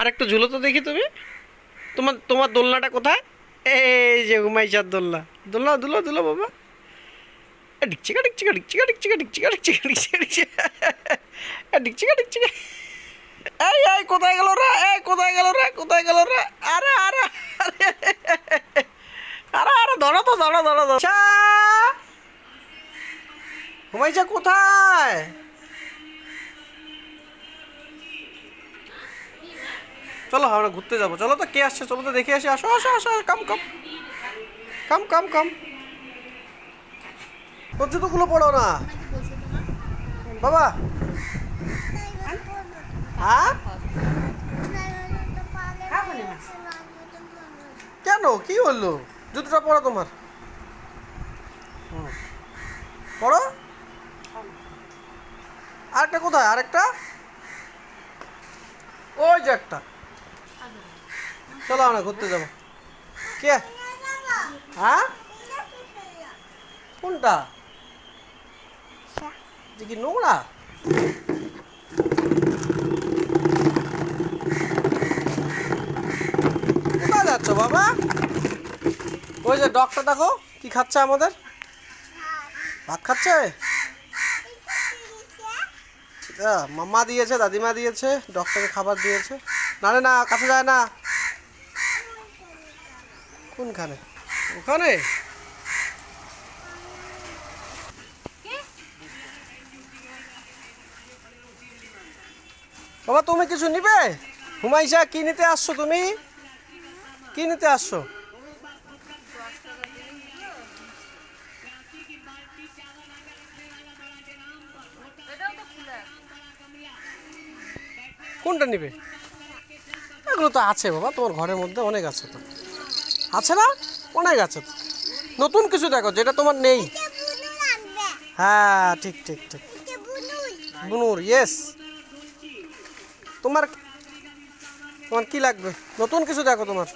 আর একটু ঝুলো তো দেখি তুমি। তোমার তোমার দোলনাটা কোথায়? এই যে হুমাইশার দোলনা। দোলনা দুলো দুলো বাবা। ডিকচিকা ডিকচিকা ডিকচিকা ডিকচিকা ডিকচিকা ডিকচিকা ডিকচিকা ডিকচিকা ডিকচিকা ডিকচিকা এই এই, কোথায় গেল রে? এই, কোথায় গেল রে? কোথায় গেল রে? আরে আরে আরে আরে আরে ধরো তো, ধরো ধরো ধরো। হুমাইশা কোথায়? চলো আমরা ঘুরতে যাব। চলো তো, কে আসছে? চলো তো দেখে আসি। আসো আসো আসো কাম কাম কাম কাম কাম তোর জুতোগুলো পড়ো না। বাবা। হ্যাঁ? কেন? কি হলো? জুতোটা পড়ো তোমার। পড়ো। আরেকটা কোথায়? আরেকটা? ওই যে একটা। চলো আমরা ঘুরতে যাব। কে? হ্যাঁ? কোনটা? কি নোংরা? কোথায় যাচ্ছ বাবা? ওই যে ডক্টর দেখো, কি খাচ্ছে আমাদের? ভাত খাচ্ছে? মাম্মা দিয়েছে, দাদিমা দিয়েছে ডক্টরকে খাবার দিয়েছে। না না, কাছে যায় না। কোনখানে? ওখানে? বাবা তুমি কিছু নিবে? হুমাইশা কি নিতে আসছো তুমি? কি নিতে আসছো? কোনটা নিবে? এগুলো তো আছে বাবা তোমার ঘরের মধ্যে অনেক আছে তো। আছে না? অনেক আছে। নতুন কিছু দেখো যেটা তোমার নেই। হ্যাঁ ঠিক ঠিক ঠিক। বুনুর। ইয়েস তোমার তোমার কি লাগবে? নতুন কিছু দেখো তোমার।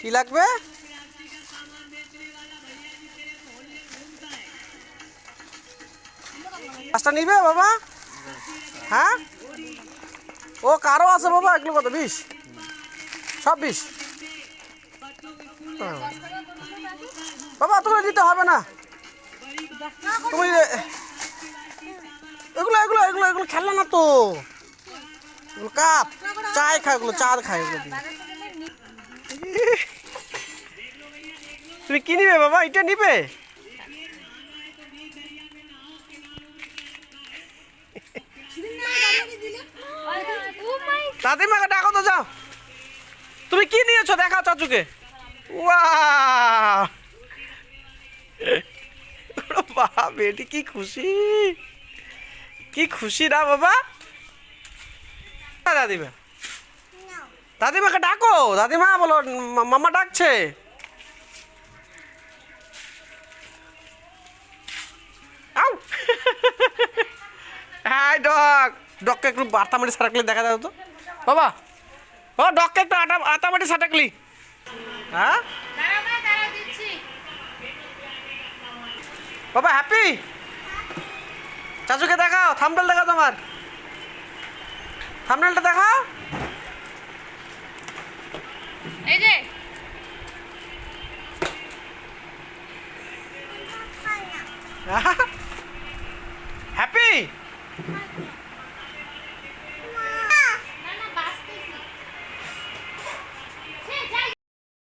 কি লাগবে? পাঁচটা নিবে বাবা? হ্যাঁ? ও কারও আছে বাবা? এগুলো কত? বিশ? সব বিশ। বাবা তুমি দিতে হবে না। তুমি এগুলো এগুলো এগুলো এগুলো খেলনা না তো। কাপ। চায় খায় এগুলো চা খায় এগুলো তুমি কি নিবে বাবা? এটা নিবে? দাদিমাকে ডাকো তো যাও। তুমি কি নিয়েছো? দেখাও চাচুকে। বাবা বেটি কি খুশি? কি খুশি না বাবা? হ্যাঁ, দাদিমা। দাদিমাকে ডাকো। দাদিমা বলো মামা ডাকছে। হ্যাঁ ডগ ডগকে একটু আটামাটি সারাকলি দেখা যাও তো। বাবা। ও ডগকে একটু আটা মাটি সাটাকলি হ্যাঁ? বাবা হ্যাপি চাচুকে দেখাও থাম্বেল দেখাও তোমার। থাম্বনেলটা দেখাও। এই যে। হ্যাপি